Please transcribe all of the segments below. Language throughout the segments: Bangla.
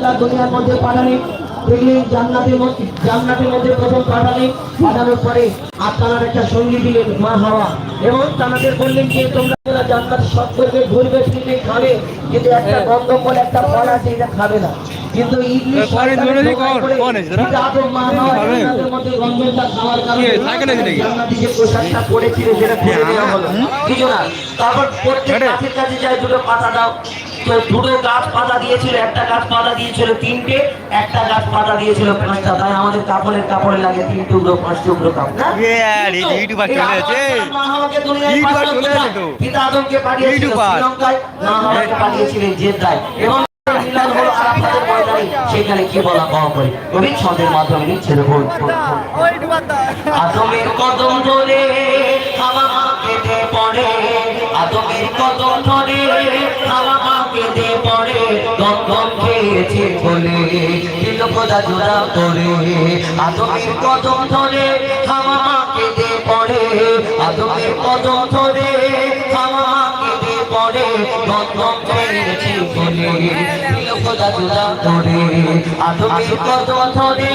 আল্লাহ দুনিয়ার মধ্যে পাঠানি দেখলেন জান্নাতের মধ্যে জান্নাতের মধ্যে প্রথম পাঠানি পাঠানোর পরে আর তার একটা সঙ্গী দিলেন মা হাওয়া। এবং তাদের বললেন যে তোমরা জান্নাত সব করবে ঘুরবে ফিরবে খাবে কিন্তু একটা গন্ধ বলে একটা ফল আছে এটা খাবে না। কিন্তু ইবলিশ এ, পরে শয়তানের ধরে ধোঁকায় কর, পড়ে কর এসে, না? কিন্তু আদম মা হাওয়া খাবে? জান্নাতের মধ্যে গন্ধটা খাওয়ার কারণে কি, সাইকেল আছে নাকি? জান্নাতি যে পোশাকটা পরেছিল সেটা খুলে দেওয়া হলো। কিছু না? তারপর প্রত্যেক গাছের কাছে যায় দুটো পাতা দাও। দুটো গাছ পাতা দিয়েছিল একটা গাছ পাতা দিয়েছিল তিনটে একটা গাছ পাতা দিয়েছিল পাঁচটা। তাই আমাদের কাপড়ের কাপড়ে লাগে তিন টুকরো পাঁচ টুকরো কাপড়। পিতা আদমকে পাঠিয়েছিল শ্রীলঙ্কায় হাওয়াকে পাঠিয়েছিলেন জেদ্দায়। এবং মিলন হলো আরাফাতের ময়দানে সেখানে কি বলা পাওয়া করে কবি ছন্দের মাধ্যমে লিখছে আদমের কদম ধরে পড়ে। আদমের কদম ধরে দম দম খেয়েছে বলে দিল খোদা জোড়া করে। আদমের কদম ধরে হাওয়া কেঁদে পড়ে, আদমের কদম ধরে হাওয়া কেঁদে পড়ে দম দম বলে দিল জোড়া করে। আদমের কদম ধরে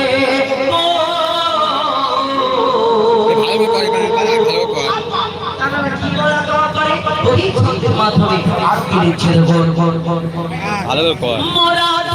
মাধ্যমে আর কি বল বল বল ভালো মোরা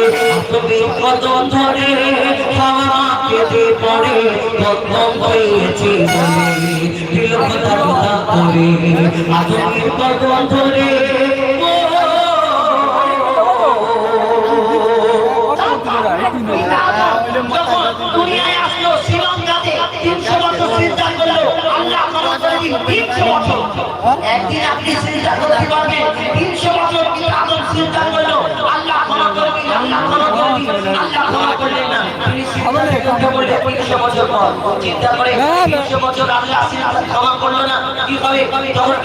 আতঙ্কের কদম ধরে হাওয়া কেঁদে পড়ে কদম হয়েছে বলে কথা কথা করে। আতঙ্কের কদম ধরে একদিন আপনি চিন্তা করতে পারবেন, তিনশো বছর কিন্তু আদম চিন্তা করল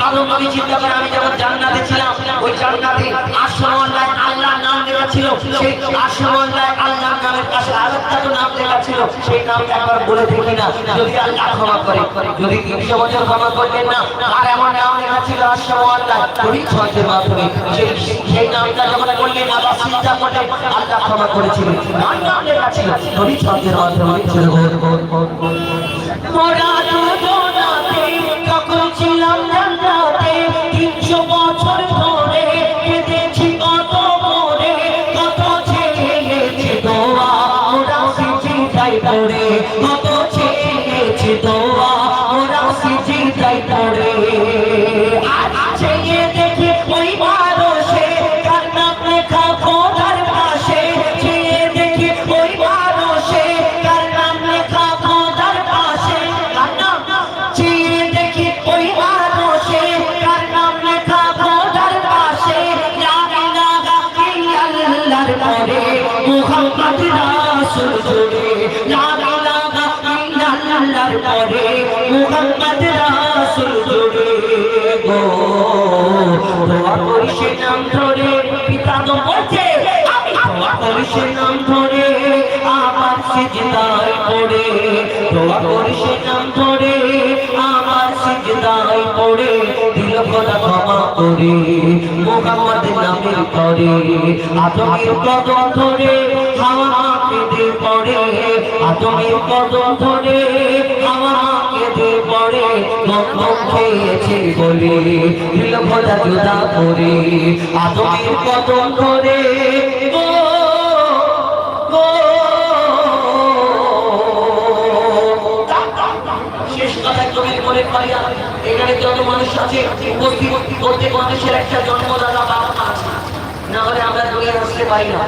আল্লাহ তিনি চিন্তা করে আমি যখন জান্নাতে ছিলাম ওই জান্নাতে আল্লাহ নাম ছিল, সেই আসমল্লায় আল্লাহ নামের আরেকটা তো নাম লেখা ছিল, সেই নামটা একবার বলে দেখি না, যদি আল্লাহ ক্ষমা করে, যদি তিনশো বছর ক্ষমা করলেন না আর এমন নাম লেখা ছিল তুমি ছন্দের মাধ্যমে, সেই সেই নামটা যখন করলেন আবার চিন্তা আল্লাহ ক্ষমা করেছিলেন আর নাম লেখা ছিল মাধ্যমে যখন ছিলাম তিনশো বছর মুহাম্মদ রাসূল গো। দোয়া করি সে নাম ধরে পিতা তো বলছে, আমি দোয়া করি সে নাম ধরে আমার সিজদায় পড়ে। দোয়া করি সে নাম ধরে আমার সিজদায় পড়ে। দিল খোদা ক্ষমা করে, মোহাম্মদ নামের করে আদমের কদম ধরে হাওয়া পড়ে, আদমের কদম ধরে করে খেয়েছে বলে, দিল ভোজা জোদা করে। আতমের কদম করে এখানে যত মানুষ আছে একটা জন্মদাতা বাবা না হলে আমরা দূরে আসতে পারি না।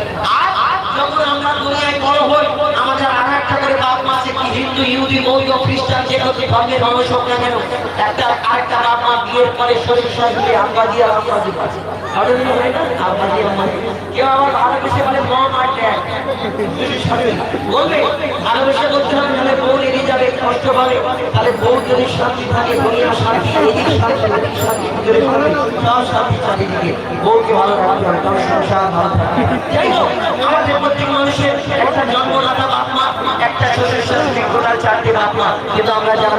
যখন আমরা দুনিয়ায় বড় হই আমাদের আর একটা করে বাপ মা আছে, কি হিন্দু, ইহুদি, বৌদ্ধ, খ্রিস্টান, যে কোনো ধর্মের মানুষ হোক না কেন, একটা, আরেকটা বাপ মা বিয়ের পরে শরীর শাশুড়ি আব্বা দিয়ে আব্বা দিয়ে আছে হয় দিয়ে আম্মা কেউ আবার ভালোবেসে বলে মম আর ড্যাড বলবে? ভালোবেসে বলতে হবে তাহলে বউ এড়িয়ে যাবে, কষ্ট পাবে। তাহলে বউ যদি শান্তি থাকে, দুনিয়া শান্তি, এদিক শান্তি, ওদিক শান্তি ভিতরে সব শান্তি চারিদিকে। বউকে ভালো রাখতে হবে তবে সংসার ভালো থাকবে। যাই হোক, আমাদের প্রত্যেক মানুষের একটা জন্মদাতা বাপ মা একটা শ্বশুর শাশুড়ি টোটাল চারটে বাপ মা কিন্তু আমরা যারা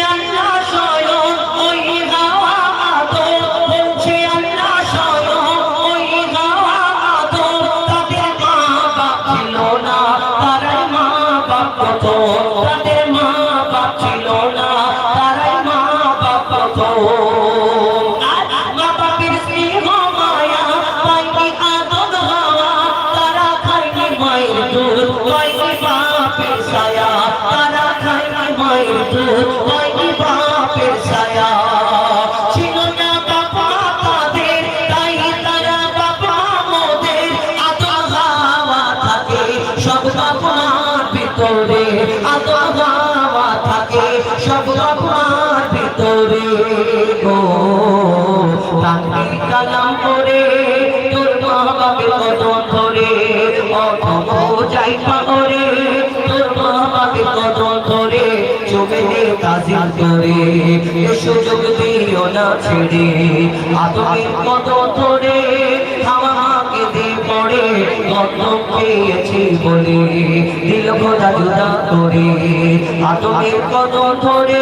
না বাবা বাবা থাকে সব বাবার ভিতরে গো। কালাম করে তোর মা কদম ধরে অথম যাই পাগরে তোর মা কদম ধরে চোখে কাজিল করে। সুযোগ দিও না ছেড়ে আদমের কদম ধরে আমাকে দে পড়ে কদম পেয়েছি বলে, দিল খোদা জুদা করে। আদমের কদম ধরে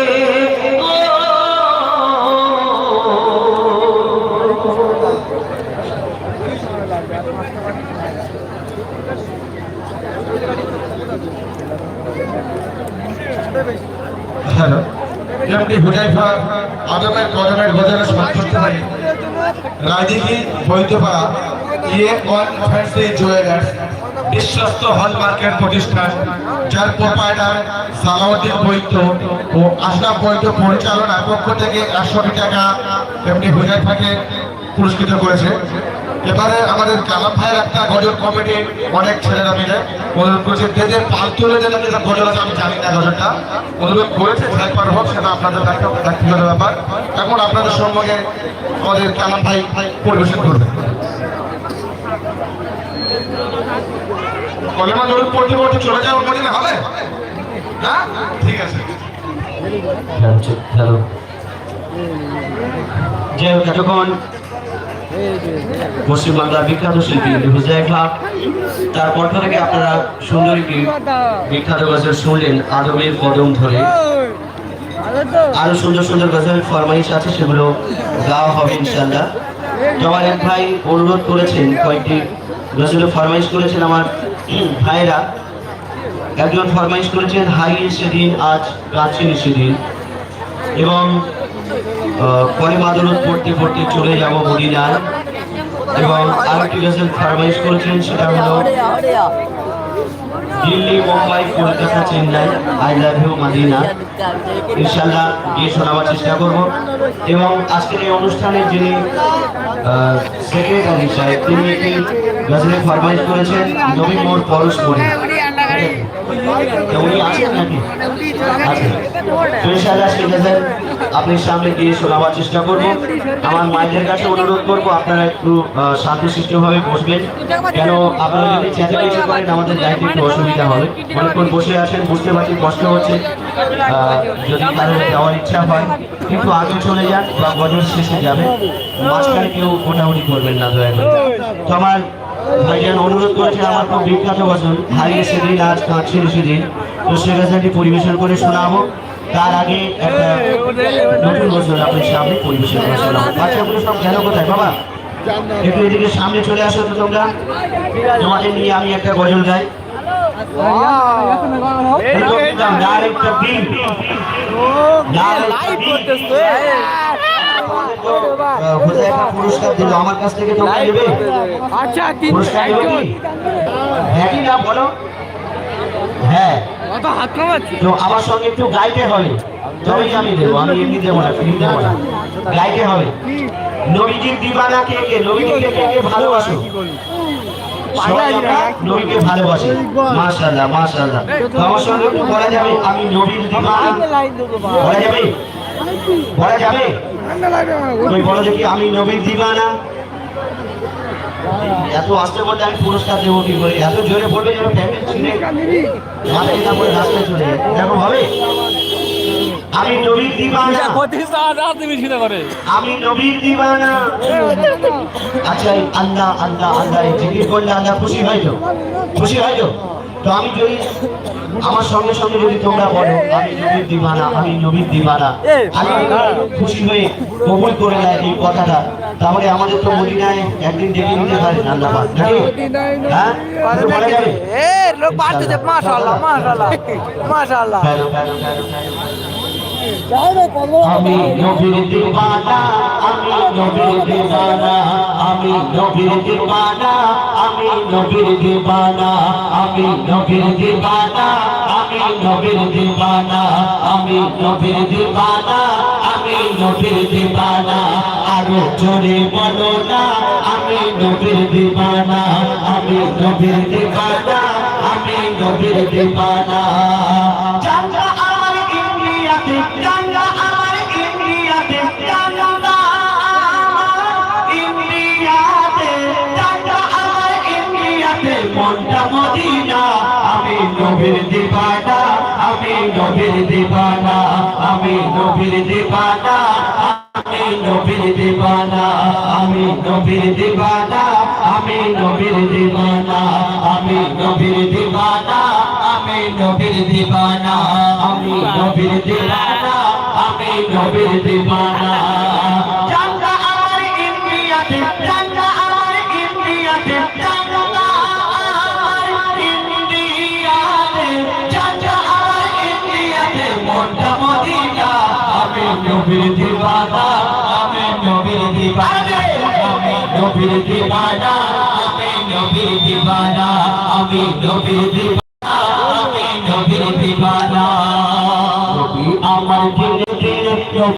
হ্যালো। যেমনি হুজাইফা আদমের কদমের স্মরণ করতে পারি রাজনীতি বৈধপাড়া ইয়ে ওয়ান ফ্যান্সি জুয়েলার্স, বিশ্বস্ত হলমার্কের প্রতিষ্ঠান, যার প্রোপাইটার সালাউদ্দিন বৈদ্য ও আশরাফ বৈদ্য পরিচালনার পক্ষ থেকে একশো টাকা এমনি হুজাইফাকে পুরস্কৃত করেছে। এবারে আমাদের কালাম ভাইয়ের একটা গজল কমিটি অনেক ছেলেরা মিলে। অনুরোধ করেছে যে পালতু হলে যেটা যেটা গজল আছে, আমি জানি না গজলটা। অনুরোধ করেছে একবার হোক, সেটা আপনাদের ব্যক্তি- ব্যক্তিগত ব্যাপার। এখন আপনাদের সম্মুখে আমাদের কালাম ভাই পরিবেশন করবে। কলেমা দৌড় পড়তে চলে হবে? ঠিক আছে। হ্যালো। যে হোক এতক্ষণ পশ্চিমবাংলার বিখ্যাত শিল্পী হুজাই ক্লাব তারপর থেকে আপনারা সুন্দর একটি বিখ্যাত গজল শুনলেন আদমের কদম ধরে। আরও সুন্দর সুন্দর গজলের ফরমাইশ আছে, সেগুলো গাওয়া হবে ইনশাল্লাহ আমার এক ভাই অনুরোধ করেছেন, কয়েকটি গজলের ফরমাইশ করেছেন আমার ভাইরা একজন ফরমাইশ করেছেন হাই সেদিন, আজ কাছে সেদিন। এবং পরে মাদলত পড়তে পড়তে চলে যাব মদিনায় এবং আরেকটি গজল ফরমাইশ করেছেন, সেটা হলো Delhi, Mumbai, Kolkata, Chennai, I love you, Medina. ইনশাল্লাহ গিয়ে শোনাবার চেষ্টা করব। এবং আজকের এই অনুষ্ঠানের যিনি সেক্রেটারি সাহেব, তিনি একটি গজলের ফরমাইশ করেছেন নবী মোর পরশ মনে আপনার সামনে গিয়ে শোনাবার চেষ্টা করব। আমার মায়েদের কাছে অনুরোধ করব, আপনারা একটু শান্তশিষ্টভাবে বসবেন। কেন আপনারা যদি করেন আমাদের গাইতে একটু অসুবিধা হবে। অনেকক্ষণ বসে আসেন বুঝতে পারছি কষ্ট হচ্ছে। যদি কারোর যাওয়ার ইচ্ছা হয়, কিন্তু আগে চলে যান বা গজল শেষে যাবে মাঝখানে কেউ মোটামুটি করবেন না, দয়া করে। তো আমার ভাইজান, অনুরোধ করেছে আমার খুব বিখ্যাত গজল হারিয়ে সেদিন আজ কাঁদছিল সেদিন তো সে গজলটি পরিবেশন করে শোনাবো। তার আগে একটা নতুন গজল আপনার সামনে পরিবেশন করে শোনাবো। বাচ্চাগুলো সব গেল কোথায়? বাবা, একটু এদিকে সামনে চলে আসো তো তোমরা। তোমাদের নিয়ে আমি একটা গজল গাই। পুরস্কার দিল আমার কাছ থেকে আচ্ছা হ্যাঁ না বলো হ্যাঁ আমার সঙ্গে একটু গাইতে হবে তবেই আমি দেবো আমি এমনি দেবো না ফিল্ম দেবো না গাইতে হবে নবীজির দিবানা কে কে নবীজিকে কে কে ভালোবাসো সবাই নবীকে ভালোবাসি। মাশাআল্লাহ মাশাআল্লাহ। আমার সঙ্গে বলা যাবে আমি নবীর দিবানা বলা যাবে? বলা যাবে? তুমি বলো দেখি আমি নবীর দিবানা? এত আস্তে বলতে আমি পুরস্কার দেবো কি করে? এত জোরে বলবে যেন প্যান্ডেল ছিঁড়ে মাথায় না করে রাস্তায় চলে যায়। এরকম হবে? আমি নবীর দিবানা। আমি নবীর দিবানা। আচ্ছা আল্লাহ আল্লাহ আল্লাহ জিকির করলে আল্লাহ খুশি হয় তো? খুশি হয় তো? তো আমি যদি আমার সঙ্গে সঙ্গে যদি তোমরা বলো আমি নবীর দিবানা আমি নবীর দিবানা। আমি খুশি হয়ে কবুল করে নেয় এই কথাটা। তাহলে আমাদের তো মদিনায় একদিন ডেকে নিতে পারেন আল্লাহ হ্যাঁ? একটু বলা যাবে? লোক মাশাআল্লাহ মাশাআল্লাহ মাশাআল্লাহ। ফেলো, ফেলো, ফেলো, ফেলো। আমি নবীর দিবানা আমি নবীর দিবানা আমি নবীর দিবানা আমি নবীর দিবানা আমি নবীর দিবানা আমি নবীর দিবানা আমি নবীর দিবানা আমি নবীর দিবানা আরও জোরে বলো না আমি নবীর দিবানা আমি নবীর দিবানা আমি নবীর দিবানা নবীর দিবানা আমি নবীর দিবানা আমি নবীর দিবানা আমি নবীর দিবানা আমি নবীর দিবানা আমি নবীর দিবানা আমি নবীর দিবানা আমি নবীর দিবানা আমি নবীর দিবানা আমি নবীর দিবানা নবীর দিবানা আমি নবীর দিবানা আমি নবীর দিবানা আমি নবীর দিবানা আমি নবীর দিবানা আমি নবীর দিবানা নবী আমার